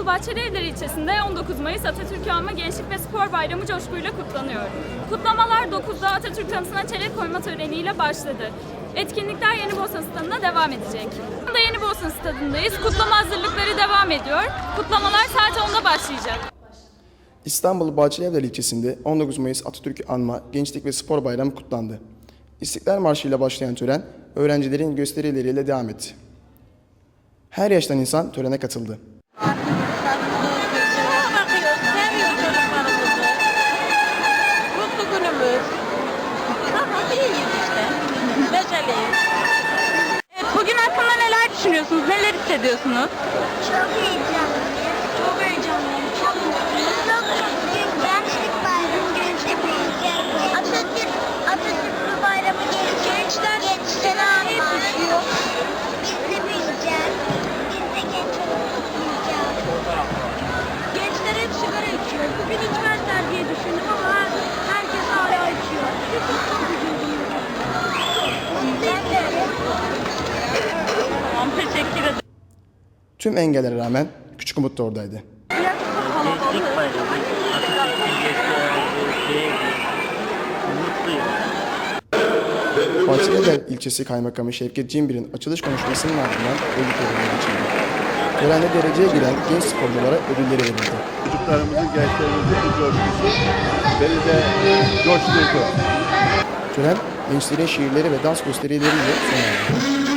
İstanbul Bahçelievler ilçesinde 19 Mayıs Atatürk Anma Gençlik ve Spor Bayramı coşkuyla kutlanıyor. Kutlamalar 9'da Atatürk anıtına çelenk koyma töreniyle başladı. Etkinlikler Yeni Bosna Stadı'nda devam edecek. Şu Yeni Bosna Stadı'ndayız. Kutlama hazırlıkları devam ediyor. Kutlamalar saat 10'da başlayacak. İstanbul Bahçelievler ilçesinde 19 Mayıs Atatürk'ü anma Gençlik ve Spor Bayramı kutlandı. İstiklal Marşı ile başlayan tören öğrencilerin gösterileriyle devam etti. Her yaştan insan törene katıldı. İyiyiz işte. Neşeliyiz. Evet, bugün hakkında neler düşünüyorsunuz, neler hissediyorsunuz? Çok heyecanlıyım. Tüm engellere rağmen Küçük Umut da oradaydı. Bahçelievler ilçesi kaymakamı Şevket Cimbir'in açılış konuşmasının ardından ödül törenine geçildi. Törende dereceye giren genç sporculara ödülleri verildi. Çocuklarımızın, gençlerimizin coşkusu beni de coşturdu. Tören gençlerin şiirleri ve dans gösterileriyle sona erdi.